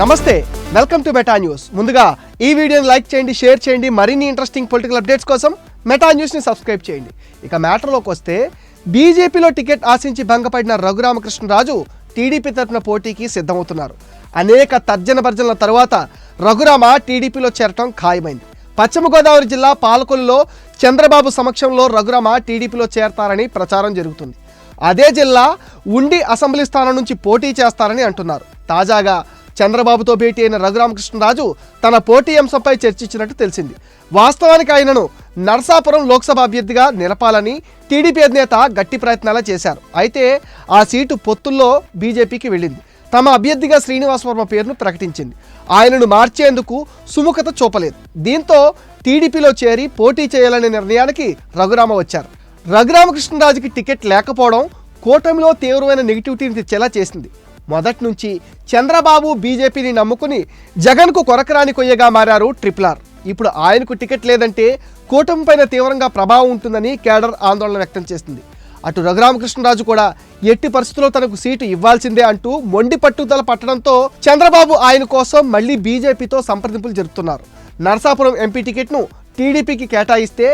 నమస్తే welcome to meta news ముందుగా ఈ వీడియోని లైక్ చేయండి షేర్ చేయండి మరిన్ని ఇంట్రెస్టింగ్ పొలిటికల్ అప్డేట్స్ కోసం మెటా న్యూస్ని సబ్స్క్రైబ్ చేయండి. ఇక మ్యాటర్లోకి వస్తే బీజేపీలో టికెట్ ఆశించి భంగపడిన రఘురామకృష్ణరాజు టీడీపీ తరఫున పోటీకి సిద్ధమవుతున్నారు. అనేక తర్జన భర్జనల తరువాత రఘురామ టీడీపీలో చేరటం ఖాయమైంది. పశ్చిమ గోదావరి జిల్లా పాలకొల్లులో చంద్రబాబు సమక్షంలో రఘురామ టీడీపీలో చేరతారని ప్రచారం జరుగుతుంది. అదే జిల్లా ఉండి అసెంబ్లీ స్థానం నుంచి పోటీ చేస్తారని అంటున్నారు. తాజాగా చంద్రబాబుతో భేటీ అయిన రఘురామకృష్ణరాజు తన పోటీ అంశంపై చర్చించినట్టు తెలిసింది. వాస్తవానికి ఆయనను నర్సాపురం లోక్సభ అభ్యర్థిగా నిలపాలని టీడీపీ అధినేత గట్టి ప్రయత్నాలు చేశారు. అయితే ఆ సీటు పొత్తుల్లో బీజేపీకి వెళ్ళింది. తమ అభ్యర్థిగా శ్రీనివాస్ వర్మ పేరును ప్రకటించింది. ఆయనను మార్చేందుకు సుముఖత చూపలేదు. దీంతో టీడీపీలో చేరి పోటీ చేయాలనే నిర్ణయానికి రఘురామ వచ్చారు. రఘురామకృష్ణరాజుకి టికెట్ లేకపోవడం కూటమిలో తీవ్రమైన నెగిటివిటీని తెచ్చేలా చేసింది. మొదటి నుంచి చంద్రబాబు బీజేపీని నమ్ముకుని జగన్కు కొరకరాని కొయ్యగా మారారు ట్రిపుల్ ఇప్పుడు ఆయనకు టికెట్ లేదంటే కూటమి పైన తీవ్రంగా ప్రభావం ఉంటుందని కేడర్ ఆందోళన వ్యక్తం చేసింది. అటు రఘురామకృష్ణరాజు కూడా ఎట్టి పరిస్థితుల్లో తనకు సీటు ఇవ్వాల్సిందే అంటూ మొండి పట్టుదల పట్టడంతో చంద్రబాబు ఆయన కోసం మళ్ళీ బీజేపీతో సంప్రదింపులు జరుపుతున్నారు. నరసాపురం ఎంపీ టికెట్ను టీడీపీకి కేటాయిస్తే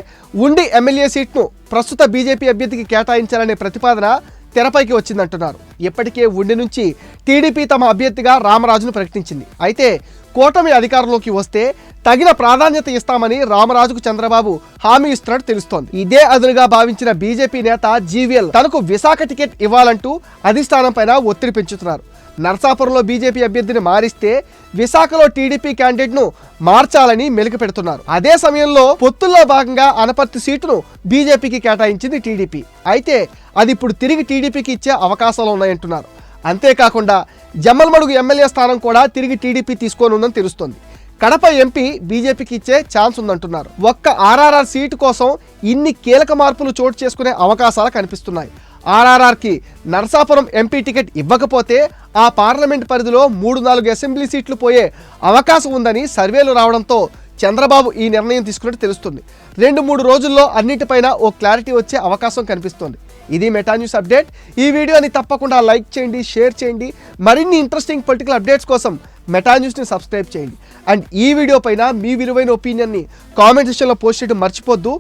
ఉండి ఎమ్మెల్యే సీట్ను ప్రస్తుత బీజేపీ అభ్యర్థికి కేటాయించాలనే ప్రతిపాదన తెరపైకి వచ్చిందంటున్నారు. ఇప్పటికే ఉండి నుంచి టీడీపీ తమ అభ్యర్థిగా రామరాజును ప్రకటించింది. అయితే కూటమి అధికారంలోకి వస్తే తగిన ప్రాధాన్యత ఇస్తామని రామరాజుకు చంద్రబాబు హామీ ఇస్తున్నట్టు తెలుస్తోంది. ఇదే అదునుగా భావించిన బీజేపీ నేత జీవీఎల్ తనకు విశాఖ టికెట్ ఇవ్వాలంటూ అధిష్టానం పైన ఒత్తిడి పెంచుతున్నారు. నర్సాపురంలో బీజేపీ అభ్యర్థిని మారిస్తే విశాఖలో టీడీపీ క్యాండిడేట్ను మార్చాలని మెలికి పెడుతున్నారు అదే సమయంలో పొత్తుల్లో భాగంగా అనపర్తి సీటును బీజేపీకి కేటాయించింది టీడీపీ. అయితే అది ఇప్పుడు తిరిగి టీడీపీకి ఇచ్చే అవకాశాలు ఉన్నాయంటున్నారు. అంతేకాకుండా జమ్మల్మడుగు ఎమ్మెల్యే స్థానం కూడా తిరిగి టీడీపీ తీసుకోనుందని తెలుస్తోంది. కడప ఎంపీ బీజేపీకి ఇచ్చే ఛాన్స్ ఉందంటున్నారు. ఒక్క ఆర్ఆర్ఆర్ సీటు కోసం ఇన్ని కీలక మార్పులు చోటు చేసుకునే అవకాశాలు కనిపిస్తున్నాయి. ఆర్ఆర్ఆర్కి నరసాపురం ఎంపీ టికెట్ ఇవ్వకపోతే ఆ పార్లమెంట్ పరిధిలో మూడు నాలుగు అసెంబ్లీ సీట్లు పోయే అవకాశం ఉందని సర్వేలు రావడంతో చంద్రబాబు ఈ నిర్ణయం తీసుకున్నట్టు తెలుస్తుంది. రెండు మూడు రోజుల్లో అన్నిటిపైన ఓ క్లారిటీ వచ్చే అవకాశం కనిపిస్తోంది. ఇది మెటా న్యూస్ అప్డేట్. ఈ వీడియోని తప్పకుండా లైక్ చేయండి షేర్ చేయండి. మరిన్ని ఇంట్రెస్టింగ్ పొలిటికల్ అప్డేట్స్ కోసం మెటా న్యూస్ని సబ్స్క్రైబ్ చేయండి. అండ్ ఈ వీడియో పైన మీ విలువైన ఒపీనియన్ని కామెంట్ సెక్షన్లో పోస్ట్ చేయడం మర్చిపోద్దు.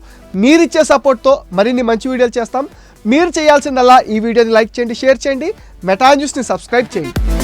మీరిచ్చే సపోర్ట్తో మరిన్ని మంచి వీడియోలు చేస్తాం. మీరు చేయాల్సిందల్లా ఈ వీడియోని లైక్ చేయండి షేర్ చేయండి మెటా న్యూస్ని సబ్స్క్రైబ్ చేయండి.